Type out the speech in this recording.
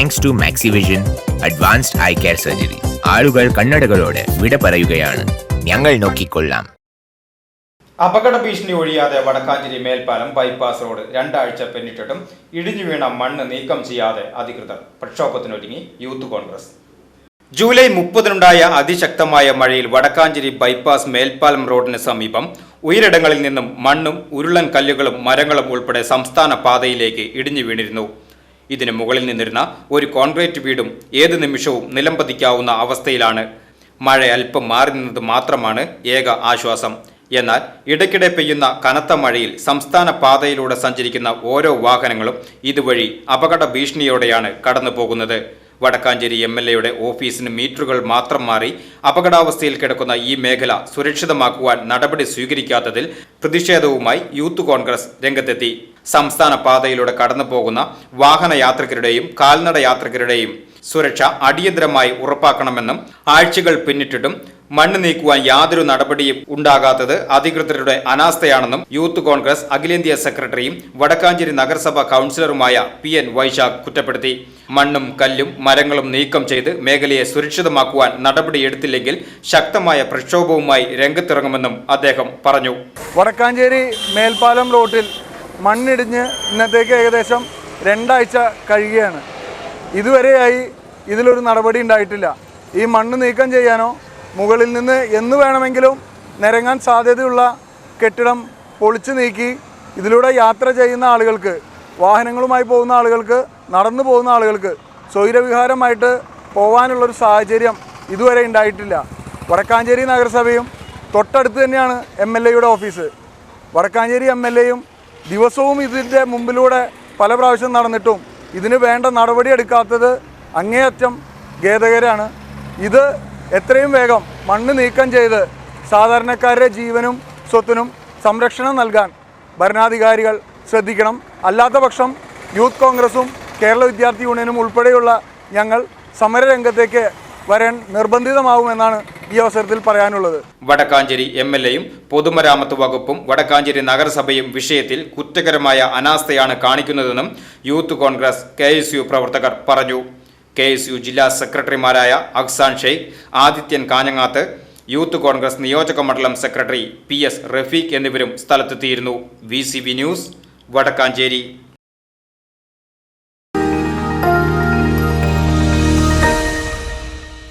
Thanks to Maxivision advanced eye care surgery ആളുകൾ കണ്ണടകളോട് വിട പറയുകയാണ്. ഞങ്ങൾ നോക്കിക്കൊള്ളാം. അപകട ഭീഷണി ഒഴിയാതെ വടക്കാഞ്ചേരി മേൽപ്പാലം ബൈപ്പാസ് റോഡ് രണ്ടാഴ്ച പിന്നിട്ടിട്ടും ഇടിഞ്ഞു വീണ മണ്ണ് നീക്കം ചെയ്യാതെ അധികൃതർ. പ്രക്ഷോഭത്തിനൊരുങ്ങി യൂത്ത് കോൺഗ്രസ്. ജൂലൈ മുപ്പതിനുണ്ടായ അതിശക്തമായ മഴയിൽ വടക്കാഞ്ചേരി ബൈപ്പാസ് മേൽപ്പാലം റോഡിന് സമീപം ഉയരിടങ്ങളിൽ നിന്നും മണ്ണും ഉരുളൻ കല്ലുകളും മരങ്ങളും ഉൾപ്പെടെ സംസ്ഥാന പാതയിലേക്ക് ഇടിഞ്ഞു വീണിരുന്നു. ഇതിന് മുകളിൽ നിന്നിരുന്ന ഒരു കോൺക്രീറ്റ് വീടും ഏത് നിമിഷവും നിലംപതിക്കാവുന്ന അവസ്ഥയിലാണ്. മഴ അല്പം മാറി നിന്നത് മാത്രമാണ് ഏക ആശ്വാസം. എന്നാൽ ഇടയ്ക്കിടെ പെയ്യുന്ന കനത്ത മഴയിൽ സംസ്ഥാന പാതയിലൂടെ സഞ്ചരിക്കുന്ന ഓരോ വാഹനങ്ങളും ഇതുവഴി അപകട ഭീഷണിയോടെയാണ് കടന്നു പോകുന്നത് വടക്കാഞ്ചേരി എം എൽ എയുടെ ഓഫീസിന് മീറ്ററുകൾ മാത്രം മാറി അപകടാവസ്ഥയിൽ കിടക്കുന്ന ഈ മേഖല സുരക്ഷിതമാക്കുവാൻ നടപടി സ്വീകരിക്കാത്തതിൽ പ്രതിഷേധവുമായി യൂത്ത് കോൺഗ്രസ് രംഗത്തെത്തി. സംസ്ഥാന പാതയിലൂടെ കടന്നുപോകുന്ന വാഹന യാത്രികരുടെയും കാൽനട യാത്രികരുടെയും സുരക്ഷ അടിയന്തരമായി ഉറപ്പാക്കണമെന്നും ആഴ്ചകൾ പിന്നിട്ടിട്ടും മണ്ണ് നീക്കുവാൻ യാതൊരു നടപടിയും ഉണ്ടാകാത്തത് അധികൃതരുടെ അനാസ്ഥയാണെന്നും യൂത്ത് കോൺഗ്രസ് അഖിലേന്ത്യാ സെക്രട്ടറിയും വടക്കാഞ്ചേരി നഗരസഭ കൌൺസിലറുമായ പി എൻ വൈശാഖ് കുറ്റപ്പെടുത്തി. മണ്ണും കല്ലും മരങ്ങളും നീക്കം ചെയ്ത് മേഖലയെ സുരക്ഷിതമാക്കുവാൻ നടപടിയെടുത്തില്ലെങ്കിൽ ശക്തമായ പ്രക്ഷോഭവുമായി രംഗത്തിറങ്ങുമെന്നും അദ്ദേഹം പറഞ്ഞു. വടക്കാഞ്ചേരി മേൽപ്പാലം റോട്ടിൽ മണ്ണിടിഞ്ഞ് ഇന്നത്തേക്ക് ഏകദേശം രണ്ടാഴ്ച കഴിയുകയാണ്. ഇതുവരെയായി ഇതിലൊരു നടപടി ഉണ്ടായിട്ടില്ല. ഈ മണ്ണ് നീക്കം ചെയ്യാനോ മുകളിൽ നിന്ന് എന്ന് വേണമെങ്കിലും നിരങ്ങാൻ സാധ്യതയുള്ള കെട്ടിടം പൊളിച്ചു നീക്കി ഇതിലൂടെ യാത്ര ചെയ്യുന്ന ആളുകൾക്ക് വാഹനങ്ങളുമായി പോകുന്ന ആളുകൾക്ക് നടന്നു പോകുന്ന ആളുകൾക്ക് സ്വൈരവിഹാരമായിട്ട് പോകാനുള്ളൊരു സാഹചര്യം ഇതുവരെ ഉണ്ടായിട്ടില്ല. വടക്കാഞ്ചേരി നഗരസഭയും തൊട്ടടുത്ത് തന്നെയാണ് എം എൽ എയുടെ ഓഫീസ്. വടക്കാഞ്ചേരി എം എൽ എയും ദിവസവും ഇതിന്റെ മുമ്പിലൂടെ പല പ്രാവശ്യം നടന്നിട്ടും ഇതിന് വേണ്ട നടപടി എടുക്കാത്തത് അങ്ങേയറ്റം ഖേദകരാണ്. ഇത് എത്രയും വേഗം മണ്ണ് നീക്കം ചെയ്ത് സാധാരണക്കാരുടെ ജീവനും സ്വത്തിനും സംരക്ഷണം നൽകാൻ ഭരണാധികാരികൾ ശ്രദ്ധിക്കണം. അല്ലാത്ത പക്ഷം യൂത്ത് കോൺഗ്രസും കേരള വിദ്യാർത്ഥി യൂണിയനും ഉൾപ്പെടെയുള്ള ഞങ്ങൾ സമരരംഗത്തേക്ക് വരാൻ നിർബന്ധിതമാവുമെന്നാണ് ഈ അവസരത്തിൽ പറയാനുള്ളത്. വടക്കാഞ്ചേരി എം എൽ എയും പൊതുമരാമത്ത് വകുപ്പും വടക്കാഞ്ചേരി നഗരസഭയും വിഷയത്തിൽ കുറ്റകരമായ അനാസ്ഥയാണ് കാണിക്കുന്നതെന്നും യൂത്ത് കോൺഗ്രസ് കെ പ്രവർത്തകർ പറഞ്ഞു. കെ എസ് യു ജില്ലാ സെക്രട്ടറിമാരായ അഹ്സാൻ ഷെയ്ഖ് ആദിത്യൻ കാഞ്ഞങ്ങാത്ത് യൂത്ത് കോൺഗ്രസ് നിയോജക മണ്ഡലം സെക്രട്ടറി പി എസ് റഫീഖ് എന്നിവരും സ്ഥലത്തെത്തിയിരുന്നു. V C B news Vadakkancherry.